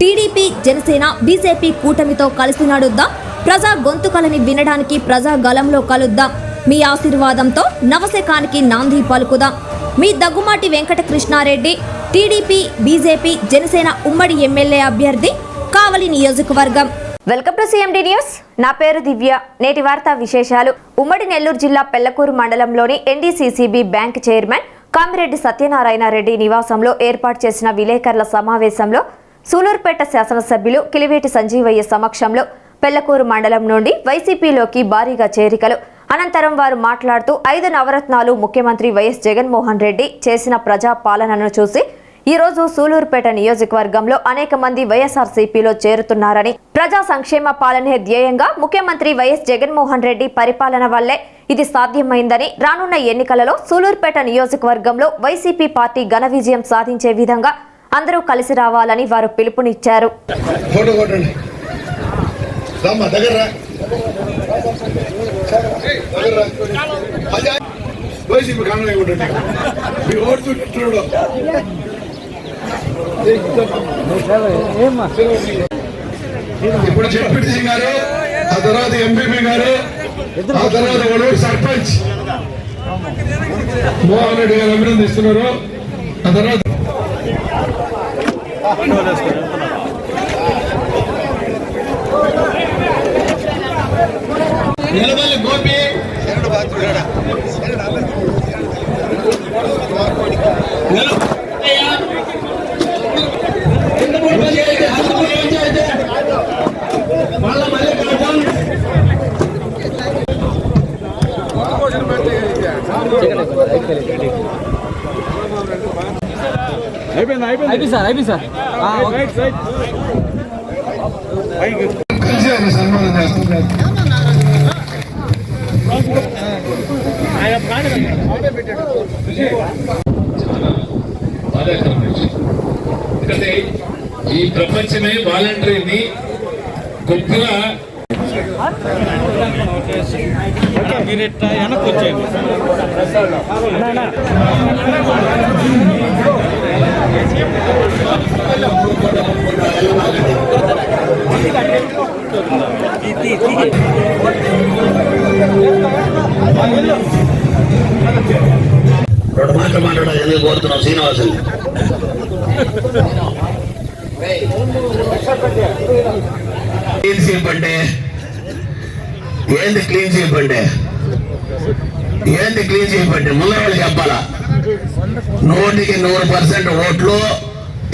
TDP Janasena BJP కూటమితో కలిసి నడుద్దాం ప్రజా గొంతుకలని వినడానికి ప్రజా గలంలో కలుద్దాం. మీ ఆశీర్వాదంతో నవశకానికి నాంది పలుకుదాం. మీ దగ్గుమాటి వెంకటకృష్ణారెడ్డి టీడీపీ బీజేపీ జనసేన ఉమ్మడి ఎమ్మెల్యే అభ్యర్థి కావలి నియోజకవర్గం. Welcome to C M D news. నా పేరు దివ్య. నేటి వార్తా విశేషాలు. ఉమ్మడి నెల్లూరు జిల్లా పెళ్ళకూరు మండలంలోని N D C C B bank chairman Kamireddy Satyanarayana Reddy నివాసంలో ఏర్పాటు చేసిన విలేకరుల సమావేశంలో సూలూరుపేట శాసనసభ్యులు కిలివేటి సంజీవయ్య సమక్షంలో పెళ్ళకూరు మండలం నుండి వైసీపీలోకి భారీగా చేరికలు. అనంతరం వారు మాట్లాడుతూ ఐదు నవరత్నాలు ముఖ్యమంత్రి వైఎస్ జగన్మోహన్ రెడ్డి చేసిన ప్రజా పాలనను చూసి ఈ రోజు సూలూరుపేట నియోజకవర్గంలో అనేక మంది వైఎస్ఆర్సీపీలో చేరుతున్నారని ప్రజా సంక్షేమ పాలనే ధ్యేయంగా ముఖ్యమంత్రి వైఎస్ జగన్మోహన్ రెడ్డి పరిపాలన వల్లే ఇది సాధ్యమైందని రానున్న ఎన్నికలలో సూలూరుపేట నియోజకవర్గంలో వైసీపీ పార్టీ ఘన విజయం సాధించే విధంగా అందరూ కలిసి రావాలని వారు పిలుపునిచ్చారు. ఫోటో కొట్టండి. రమ్మ ఇప్పుడు జెడ్పీటీసీ గారు ఆ తర్వాత ఎంపీపీ గారు ఆ తర్వాత ఒడూరు సర్పంచ్. మోహన్ రెడ్డి గారు అభినందిస్తున్నారు. ఆ తర్వాత నిలబల్లి గోపి. అయిపోయింది అయిపోయింది సార్ అయిపోయింది సార్. ఎందుకంటే ఈ ప్రపంచమే వాలంటరీని గొప్పగా మీరు ఇట్లా వెనక్కి వచ్చేయండి రెండు మాటలు మాట్లాడాలి ఎందుకు కోరుతున్నాం శ్రీనివాసుని క్లీన్ స్వీప్ అంటే ఏంది క్లీన్ స్వీప్ అంటే ఏంది క్లీన్ స్వీప్ అంటే ముందు వాళ్ళు చెప్పాలా నూటికి నూరు పర్సెంట్ ఓట్లు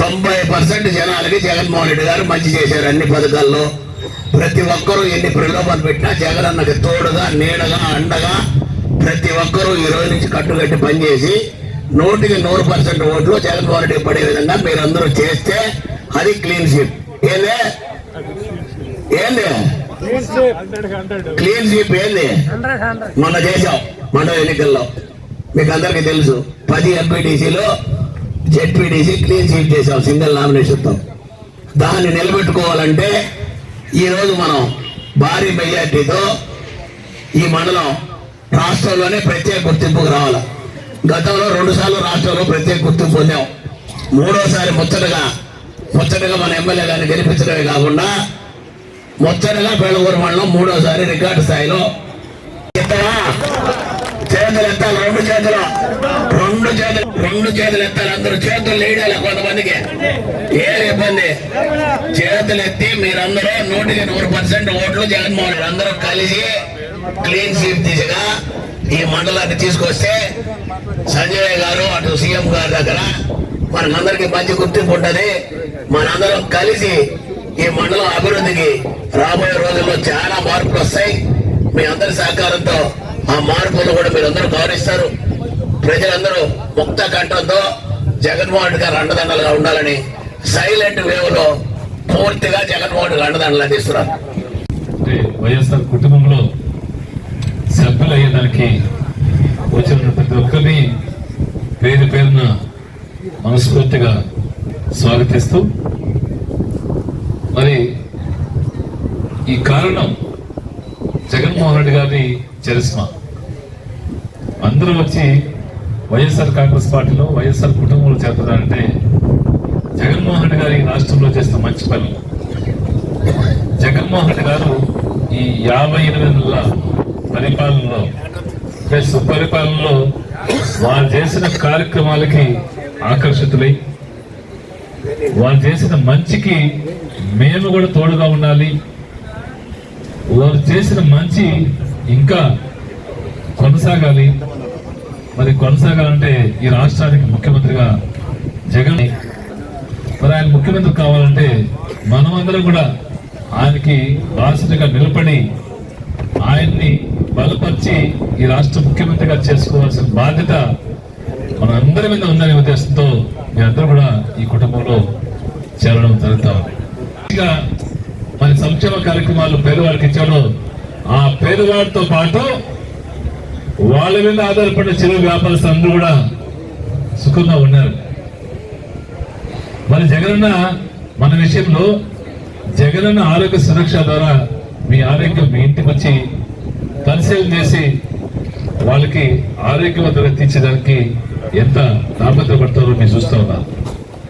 తొంభై పర్సెంట్ జనాలకి జగన్మోహన్ రెడ్డి గారు మంచి చేశారు అన్ని పథకాల్లో. ప్రతి ఒక్కరూ ఎన్ని ప్రలోభాలు పెట్టినా జగన్ అన్నకి తోడుగా నీడగా అండగా ప్రతి ఒక్కరూ ఈ రోజు నుంచి కట్టుకట్టి పనిచేసి నూటికి నూరు పర్సెంట్ ఓట్లు జగన్మోహన్ రెడ్డి పడే విధంగా మీరందరూ చేస్తే అది క్లీన్ షీప్ ఏంది? ఏంది? క్లీన్ షీప్ ఏంది? మొన్న చేశాం మండల ఎన్నికల్లో. మీకు అందరికీ తెలుసు పది ఎంపీటీసీలో Z P T C clean sweep చేసాం సింగిల్ నామినేషన్తో దాన్ని నిలబెట్టుకోవాలంటే ఈరోజు మనం భారీ మెజార్టీతో ఈ మండలం రాష్ట్రంలోనే ప్రత్యేక గుర్తింపుకు రావాలి. గతంలో రెండుసార్లు రాష్ట్రంలో ప్రత్యేక గుర్తింపు పొందాం. మూడోసారి ముచ్చటగా ముచ్చటగా మన ఎమ్మెల్యే గారిని గెలిపించడమే కాకుండా ముచ్చటగా పెళ్ళగూరు మండలం మూడోసారి రికార్డు స్థాయిలో. ఎత్తవా? చేతులు ఎత్తాలి రెండు చేతులు. రెండు చేతులు రెండు చేతులు ఎత్తాలి అందరూ చేతులు వేయాలి కొంతమందికి. ఏ ఇబ్బంది చేతులు ఎత్తి మీరందరూ నూటికి నూరు పర్సెంట్ ఓట్లు జగన్మోహన్ రెడ్డి అందరూ కలిసి క్లీన్ స్వీప్ దిశగా ఈ మండలాన్ని తీసుకొస్తే సంజయ్ గారు అటు సీఎం గారి దగ్గర మనకందరికి మంచి గుర్తింపు ఉంటది. మనందరం కలిసి ఈ మండలం అభివృద్ధికి రాబోయే రోజుల్లో చాలా మార్పులు వస్తాయి. మీ అందరి సహకారంతో ఆ మార్పులు కూడా మీరందరూ గౌరవిస్తారు ప్రజలందరూ ముక్త కంఠంతో జగన్మోహన్ రెడ్డి గారు అండదండలుగా ఉండాలని సైలెంట్ వేవ్లో పూర్తిగా జగన్మోహన్ రెడ్డి అండదండలు అందిస్తున్నారు వైఎస్ఆర్ కుటుంబంలో సభ్యులు అయ్యేదానికి వచ్చిన ప్రతి ఒక్కరిని పేరు పేరున మనస్ఫూర్తిగా స్వాగతిస్తూ మరి ఈ కారణం జగన్మోహన్ రెడ్డి గారి చరిస్మా అందరూ వచ్చి వైఎస్ఆర్ కాంగ్రెస్ పార్టీలో వైఎస్ఆర్ కుటుంబంలో చేరతారంటే జగన్మోహన్ రెడ్డి గారి ఈ రాష్ట్రంలో చేసిన మంచి పనులు జగన్మోహన్ రెడ్డి గారు ఈ యాభై ఎనిమిది నెలల పరిపాలనలో సుపరిపాలనలో వారు చేసిన కార్యక్రమాలకి ఆకర్షితులై వారు చేసిన మంచికి మేము కూడా తోడుగా ఉండాలి. వారు చేసిన మంచి ఇంకా కొనసాగాలి. మరి కొనసాగాలంటే ఈ రాష్ట్రానికి ముఖ్యమంత్రిగా జగన్. మరి ఆయన ముఖ్యమంత్రి కావాలంటే మనమందరం కూడా ఆయనకి బాధ్యతగా నిలబడి ఆయన్ని బలపరిచి ఈ రాష్ట్ర ముఖ్యమంత్రిగా చేసుకోవాల్సిన బాధ్యత మన అందరి మీద ఉందనే ఉద్దేశంతో మీరందరూ కూడా ఈ కుటుంబంలో చేరడం జరుగుతా ఉంది. మరి సంక్షేమ కార్యక్రమాలు పేదవారికి ఇచ్చాడో ఆ పేదవాడితో పాటు వాళ్ళ మీద ఆధారపడిన చిరు వ్యాపారస్తులు అందరూ కూడా సుఖంగా ఉన్నారు. మరి జగనన్న మన విషయంలో జగనన్న ఆరోగ్య సురక్ష ద్వారా మీ ఆరోగ్యం మీ ఇంటికి వచ్చి పరిశీలన చేసి వాళ్ళకి ఆరోగ్యవంతంగా తీర్చడానికి ఎంత దాపత్రపడతారో మీరు చూస్తూ ఉన్నారు.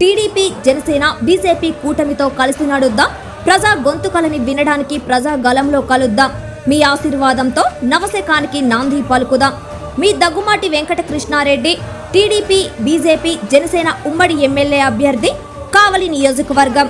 టీడీపీ జనసేన బీజేపీ కూటమితో కలిసి నడుద్దాం. ప్రజా గొంతుకలని వినడానికి ప్రజా గలంలో కలుద్దాం. మీ ఆశీర్వాదంతో నవశకానికి నాంది పలుకుదాం. మీ దగ్గుమాటి వెంకటకృష్ణారెడ్డి టీడీపీ బీజేపీ జనసేన ఉమ్మడి ఎమ్మెల్యే అభ్యర్థి కావలి నియోజకవర్గం.